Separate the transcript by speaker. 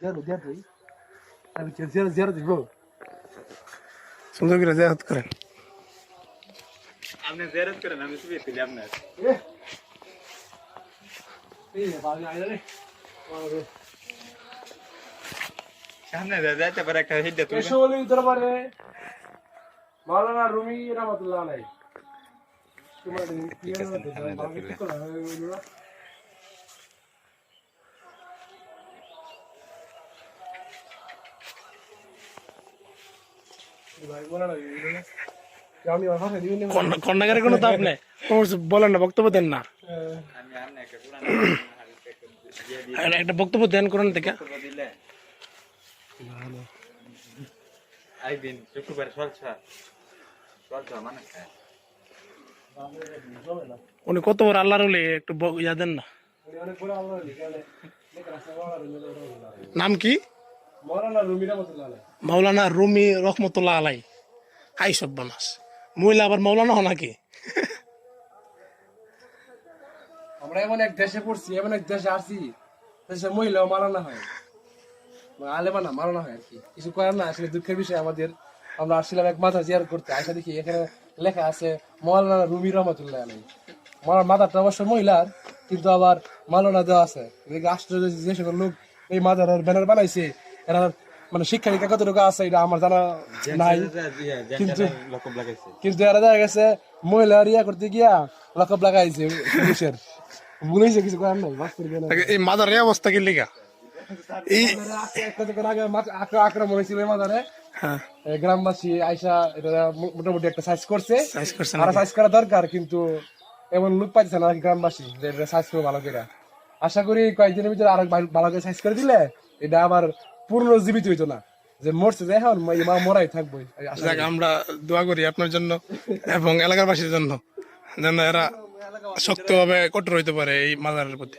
Speaker 1: দেড় দেড় আমি জিয়ারত জিয়ারত দিব
Speaker 2: সুন্দর করে জিয়ারত করেন
Speaker 3: আপনি জেরত করেন আমি শুয়ে আপনার
Speaker 1: এ এই বাবা আইলা
Speaker 3: সামনে যাইতে পারে একটা হিডে তুই
Speaker 1: এসো বলি দরবারে মাওলানা রুমি রহমাতুল্লাহ আলাই তোমার কি হলো
Speaker 2: কন্যাগারে কোনো তাপ নেই। বলেন না বক্তব্য দেন না।
Speaker 3: একটা
Speaker 2: বক্তব্য দেন করেন থেকে।
Speaker 3: আইবিন শুক্রবার মানে
Speaker 2: উনি কত বড় আল্লাহর হলে একটু ইয়া দেন না। নাম কি?
Speaker 1: মাওলানা রুমি রহমাতুল্লাহ আলাই।
Speaker 2: হাই সব বানাস মহিলা আবার মাওলানা হো নাকি?
Speaker 1: আমরা এমন এক দেশে পড়ছি এমন এক দেশে আসছি দেশে মহিলাও মারানো হয়। মানে আলেমানা মারানো হয় আর কি। কিছু করার না আসলে দুঃখের বিষয় আমাদের। আমরা আসছিলাম এক মাথা জিয়ার করতে আসা দেখি এখানে লেখা আছে মৌলানা রুমি রহমতুল্লাহ আলাই। মার মাথাটা অবশ্য মহিলার কিন্তু আবার মালানা দেওয়া আছে। আশ্চর্য যে সকল লোক এই মাদারের ব্যানার বানাইছে এরা মানে শিক্ষা দীক্ষা কতটুকু আছে এটা আমার জানা নাই। কিন্তু কিন্তু এরা দেখা গেছে মহিলা ইয়া করতে গিয়া লকব লাগাইছে পুলিশের। পুলিশে কিছু করার নাই
Speaker 2: এই মাদার অবস্থা কি লিগা? এই
Speaker 1: আক্রমণ হয়েছিল মাজারে
Speaker 2: হ্যাঁ।
Speaker 1: এই গ্রামবাসী আইসা এটা মোটামুটি একটা সাইজ করছে। আর সাইজ করা দরকার কিন্তু এমন লোক পাইছে না গ্রামবাসী যে সাইজ করব ভালো করে। আশা করি কয়েকদিনের ভিতরে আরও ভালো- ভালো করে সাইজ করে দিলে এটা আবার পূর্ণ জীবিত হইতো না। যে মরছে যে এখন মা মরাই থাকব।
Speaker 2: আমরা দোয়া করি আপনার জন্য এবং এলাকাবাসীর জন্য যেন এরা শক্তভাবে কঠোর হইতে পারে এই মাদারের প্রতি।